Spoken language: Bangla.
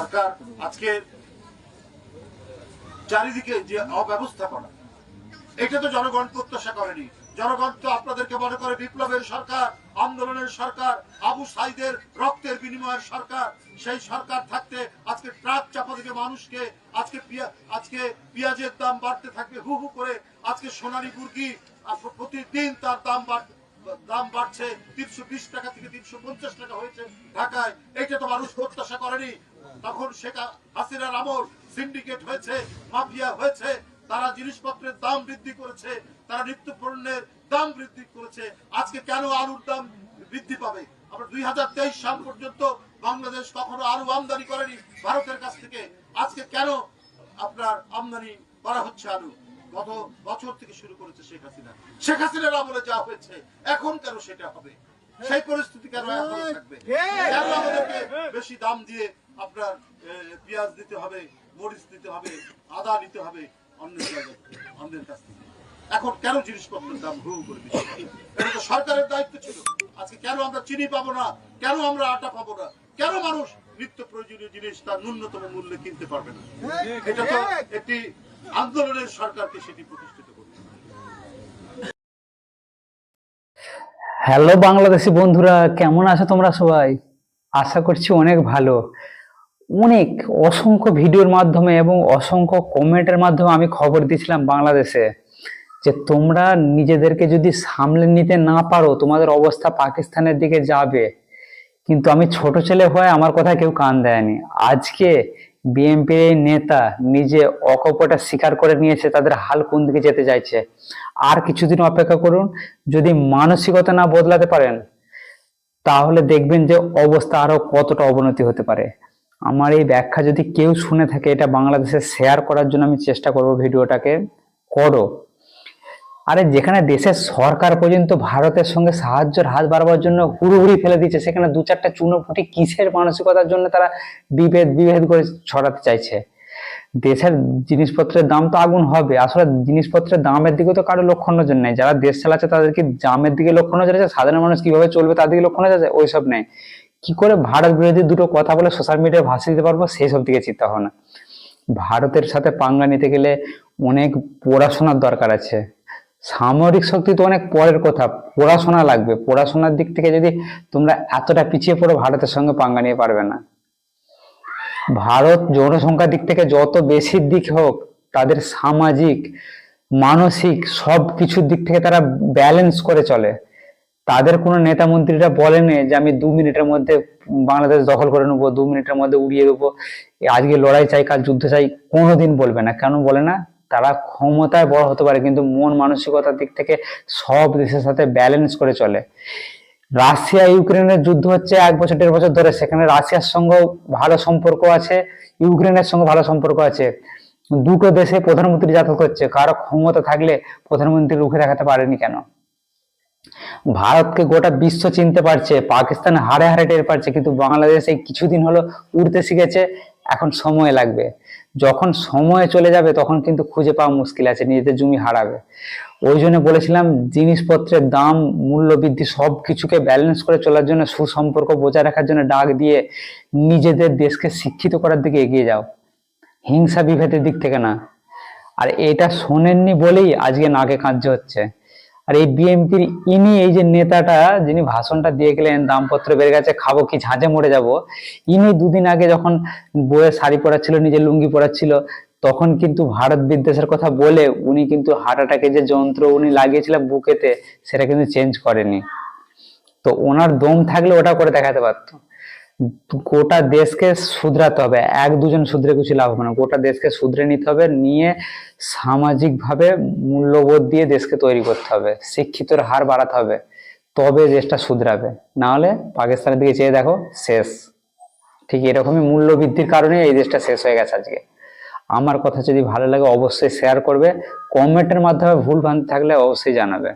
সরকার আজকে চারিদিকে যে অব্যবস্থাপনা, এটা তো জনগণ প্রত্যাশা করেনি। জনগণ তো আপনাদেরকে মনে করে বিপ্লবের সরকার, আন্দোলনের সরকার, আবু সাইদের রক্তের বিনিময়ের সরকার, সেই সরকার থাকতে আজকে ট্রাক চাপা দিবে মানুষকে আজকে আজকে পেঁয়াজের দাম বাড়তে থাকবে, হু হু করে আজকে সোনালী মুরগি প্রতিদিন তার দাম বাড় দাম বাড়ছে তিনশো বিশ টাকা থেকে তিনশো পঞ্চাশ টাকা হয়েছে ঢাকায়। এটা তো মানুষ প্রত্যাশা করেনি। তখন সেটা হাসিনার আমল সিন্ডিকেট হয়েছে, মাফিয়া হয়েছে, তারা জিনিসপত্রের দাম বৃদ্ধি করেছে, তারা নিত্য পণ্যের দাম বৃদ্ধি করেছে। আজকে কেন আলুর দাম বৃদ্ধি পাবে? আমরা দুই হাজার তেইশ সাল পর্যন্ত বাংলাদেশ কখনো আলু আমদানি করেনি ভারতের কাছ থেকে। আজকে কেন আপনার আমদানি করা হচ্ছে আলু? গত বছর থেকে শুরু করেছে শেখ হাসিনা। শেখ হাসিনার আমলে যা হয়েছে এখন কেন সেটা হবে? সেই পরিস্থিতি কেন এখন থাকবে? কেন আমাদেরকে বেশি দাম দিয়ে আপনার পেঁয়াজ দিতে হবে মরিচ দিতে হবে আদা নিতে হবে অন্যের অন্যের কাছ থেকে? এখন কেন জিনিসপত্রের দাম হু করে এটা তো সরকারের দায়িত্ব ছিল। আজকে কেন আমরা চিনি পাবো না? কেন আমরা আটা পাবো না? কেন মানুষ নিত্য প্রয়োজনীয় জিনিস তার ন্যূনতম মূল্যে কিনতে পারবে না? এটা তো একটি আন্দোলনের সরকারকে সেটি প্রতিষ্ঠিত হ্যালো বাংলাদেশি বন্ধুরা, কেমন আছো তোমরা সবাই? আশা করছি অনেক ভালো। অনেক অসংখ্য ভিডিওর মাধ্যমে এবং অসংখ্য কমেন্টের মাধ্যমে আমি খবর দিয়েছিলাম বাংলাদেশে যে তোমরা নিজেদেরকে যদি সামলে নিতে না পারো, তোমাদের অবস্থা পাকিস্তানের দিকে যাবে। কিন্তু আমি ছোট ছেলে হয়ে আমার কথা কেউ কান দেয়নি। আজকে বিএনপির নেতা নিজে অকপটা স্বীকার করে নিয়েছে, তাদের হাল কোন দিকে যেতে চাইছে? আর কিছুদিন অপেক্ষা করুন, যদি মানসিকতা না বদলাতে পারেন, তাহলে দেখবেন যে অবস্থা আরও কতটা অবনতি হতে পারে। আমার এই ব্যাখ্যা যদি কেউ শুনে থাকে, এটা বাংলাদেশে শেয়ার করার জন্য আমি চেষ্টা করব ভিডিওটাকে। করো। আরে যেখানে দেশের সরকার পর্যন্ত ভারতের সঙ্গে সাহায্যের হাত বাড়াবার জন্য হুড়ুহুড়ি ফেলে দিচ্ছে সেখানে দু চারটা চুনোপুটি কিসের মানসিকতার জন্য তারা বিভেদ বিভেদ করে ছড়াতে চাইছে? দেশের জিনিসপত্রের দাম তো আগুন হবে। আসলে জিনিসপত্রের দামের দিকে তো কারও লক্ষ্য নজর নেই। যারা দেশ চালাচ্ছে তাদেরকে দামের দিকে লক্ষ্য নজর আছে, সাধারণ মানুষ কীভাবে চলবে তার দিকে লক্ষ্য নজর আছে, ওইসব নেই। কি করে ভারত বিরোধী দুটো কথা বলে সোশ্যাল মিডিয়ায় ভাসিয়ে দিতে পারব, সেই সব দিকে চিন্তা ভাবনা। ভারতের সাথে পাঙ্গা নিতে গেলে অনেক পড়াশোনার দরকার আছে। সামরিক শক্তি তো অনেক পরের কথা, পড়াশোনা লাগবে। পড়াশোনার দিক থেকে যদি তোমরা এতটা পিছিয়ে পড়ো, ভারতের সঙ্গে পাঙ্গা নিয়ে পারবে না। ভারত জনসংখ্যার দিক থেকে যত বেশি দিক হোক, তাদের সামাজিক, মানসিক সব কিছুর দিক থেকে তারা ব্যালেন্স করে চলে। তাদের কোনো নেতা মন্ত্রীরা বলেনি যে, আমি দু মিনিটের মধ্যে বাংলাদেশ দখল করে নেব, দু মিনিটের মধ্যে উড়িয়ে দেবো। আজকে লড়াই চাই, কাল যুদ্ধ চাই। কোনোদিন বলবে না। কেন বলে না? তারা ক্ষমতায় বড় হতে পারে, কিন্তু মন মানসিকতার দিক থেকে সব দেশের সাথে ব্যালেন্স করে চলে। রাশিয়া, ইউক্রেনের যুদ্ধ হচ্ছে এক বছর, দেড় বছর ধরে। সেখানে রাশিয়ার সঙ্গে ভালো সম্পর্ক আছে, ইউক্রেনের সঙ্গে ভালো সম্পর্ক আছে। দুটো দেশে প্রধানমন্ত্রী যাতায়াত করছে কারও ক্ষমতা থাকলে প্রধানমন্ত্রী রুখে দেখাতে পারেনি কেন? ভারতকে গোটা বিশ্ব চিনতে পারছে, পাকিস্তান হারে হারে টের পারছে কিন্তু বাংলাদেশ এই কিছুদিন হলো উড়তে শিখেছে। এখন সময় লাগবে। যখন সময় চলে যাবে, তখন কিন্তু খুঁজে পাওয়া মুশকিল আছে, নিজেদের জমি হারাবে। ওই জন্য বলেছিলাম, জিনিসপত্রের দাম, মূল্য বৃদ্ধি সব কিছুকে ব্যালেন্স করে চলার জন্য, সুসম্পর্ক বজায় রাখার জন্য ডাক দিয়ে নিজেদের দেশকে শিক্ষিত করার দিকে এগিয়ে যাও। হিংসা বিভেদের দিক থেকে না। আর এটা শোনেননি বলেই আজকে নাকে কাঁদছে হচ্ছে। আর এই বিএনপির ইনি এই যে নেতাটা, যিনি ভাষণটা দিয়ে গেলেন, দামপত্র বেড়ে গেছে, খাব কি ঝাঁঝে মরে যাব, ইনি দুদিন আগে যখন বইয়ের শাড়ি পরাচ্ছিল, নিজের লুঙ্গি পরাচ্ছিল, তখন কিন্তু ভারত বিদ্বেষের কথা বলে উনি কিন্তু হার্ট অ্যাটাকের যে যন্ত্র উনি লাগিয়েছিলেন বুকেতে, সেটা কিন্তু চেঞ্জ করেনি। তো ওনার দম থাকলে ওটা করে দেখাতে পারতো। গোটা দেশকে শুধরাতে হবে। এক দুজন শুধরে কিছু লাভ হবে না। গোটা দেশকে শুধরে নিতে হবে, নিয়ে সামাজিকভাবে মূল্যবোধ দিয়ে দেশকে তৈরি করতে হবে। শিক্ষিতর হার বাড়াতে হবে, তবে দেশটা শুধরাবে। না হলে পাকিস্তানের দিকে চেয়ে দেখো, শেষ। ঠিক এরকমই মূল্য বৃদ্ধির কারণে এই দেশটা শেষ হয়ে গেছে আজকে। আমার কথা যদি ভালো লাগে, অবশ্যই শেয়ার করবে। কমেন্টের মাধ্যমে ভুল ভ্রান্তি থাকলে অবশ্যই জানাবে।